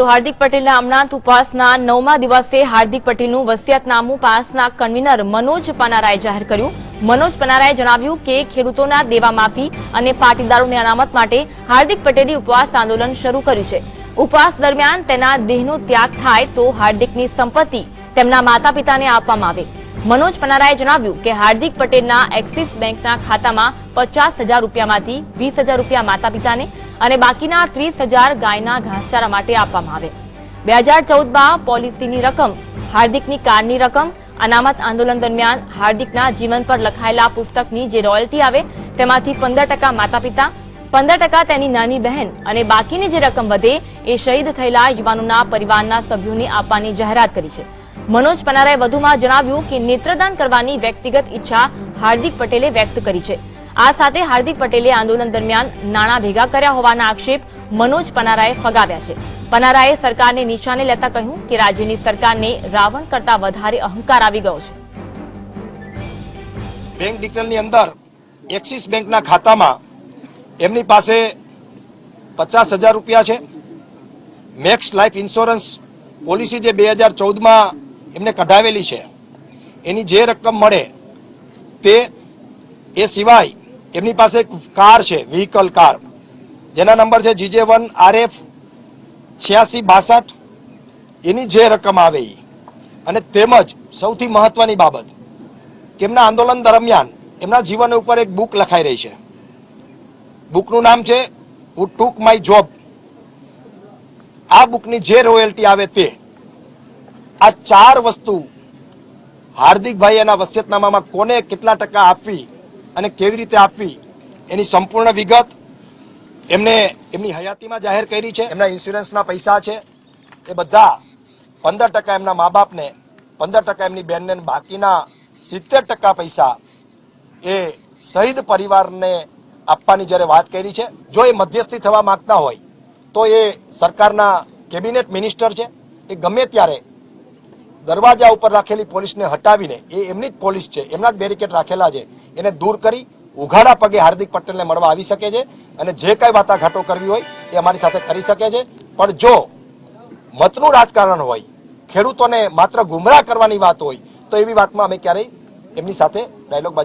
તો હાર્દિક પટેલના અમનાથ ઉપવાસના નવમા દિવસે હાર્દિક પટેલનું વસિયતનામું પાસના કન્વીનર મનોજ પનારાએ જાહેર કર્યું. મનોજ પનારાએ જણાવ્યું કે ખેડૂતોના દેવા માફી અને પાટીદારોની અનામત માટે હાર્દિક પટેલે ઉપવાસ આંદોલન શરૂ કર્યું છે. ઉપવાસ દરમિયાન તેના દેહનો ત્યાગ થાય તો હાર્દિકની સંપત્તિ તેમના માતા પિતાને આપવામાં આવે. મનોજ પનારાએ જણાવ્યું કે હાર્દિક પટેલના એક્સિસ બેંકના ખાતામાં પચાસ હજાર રૂપિયામાંથી વીસ હજાર રૂપિયા માતા પિતાને અને બાકીના ત્રીસ હજાર ગાયના ઘાસચારા માટે આપવામાં આવે. બે હજાર ચૌદમાં પોલિસીની રકમ, હાર્દિકની કારની રકમ, અનામત આંદોલન દરમિયાન હાર્દિકના જીવન પર લખાયેલા પુસ્તકની જે રોયલ્ટી આવે તેમાંથી પંદર ટકા માતા પિતા પંદર ટકા તેની નાની બહેન અને બાકીની જે રકમ વધે એ શહીદ થયેલા યુવાનોના પરિવારના સભ્યોને આપવાની જાહેરાત કરી છે. મનોજ પનારાએ વધુમાં જણાવ્યું કે નેત્રદાન કરવાની વ્યક્તિગત ઈચ્છા હાર્દિક પટેલે વ્યક્ત કરી છે. આ સાથે હાર્દિક પટેલે આંદોલન દરમિયાન નાણાં ભેગા કર્યા હોવાના આક્ષેપ મનોજ પનારાએ ફગાવ્યા છે. પનારાએ સરકારને નિશાને લેતા કહ્યું કે રાજ્યની સરકારને રાવણ કરતા વધારે અહંકાર આવી ગયો છે. બેંક ડિટેલની અંદર એક્સિસ બેંકના ખાતામાં એમની પાસે પચાસ હજાર રૂપિયા છે. મેક્સ લાઈફ ઇન્સ્યોરન્સ પોલિસી જે બે હજાર ચૌદમાં એમને કઢાવેલી છે, એની જે રકમ મળે તે એ સિવાય એમની પાસે એક કાર છે વ્હીકલ કાર જેના નંબર છે જીજે વન આર એફ છ્યાસી બાસઠ. એની જે રકમ આવે એ અને તેમજ સૌથી મહત્વની બાબત, કે એમના આંદોલન દરમિયાન એમના જીવન ઉપર એક બુક લખાઈ રહી છે. બુકનું નામ છે હુ ટુક માય જોબ આ બુકની જે રોયલ્ટી આવે તે, આ ચાર વસ્તુ હાર્દિકભાઈ એના વસિયતનામામાં કોને કેટલા ટકા આપવી અને કેવી રીતે આપવી, એની સંપૂર્ણ વિગત એમને એમની હયાતીમાં જાહેર કરી છે. એમના ઇન્સ્યોરન્સના પૈસા છે. એ બધા પંદર ટકા એમના મા બાપને પંદર ટકા એમની બેનને બાકીના સિત્તેર ટકા પૈસા એ શહીદ પરિવારને આપવાની જ્યારે વાત કરી છે. જો એ મધ્યસ્થી થવા માંગતા હોય, તો એ સરકારના કેબિનેટ મિનિસ્ટર છે. એ ગમે ત્યારે દરવાજા ઉપર રાખેલી પોલીસને હટાવીને, એ એમની જ પોલીસ છે. એમના જ બેરિકેડ રાખેલા છે. એને દૂર કરી ઉઘાડા પગે હાર્દિક પટેલને મળવા આવી શકે છે અને જે કાંઈ વાટાઘાટો કરવી હોય એ અમારી સાથે કરી શકે છે. પણ જો મતનું રાજકારણ હોય, ખેડૂતોને માત્ર ગુમરાહ કરવાની વાત હોય, તો એવી વાતમાં અમે ક્યારેય એમની સાથે ડાયલોગ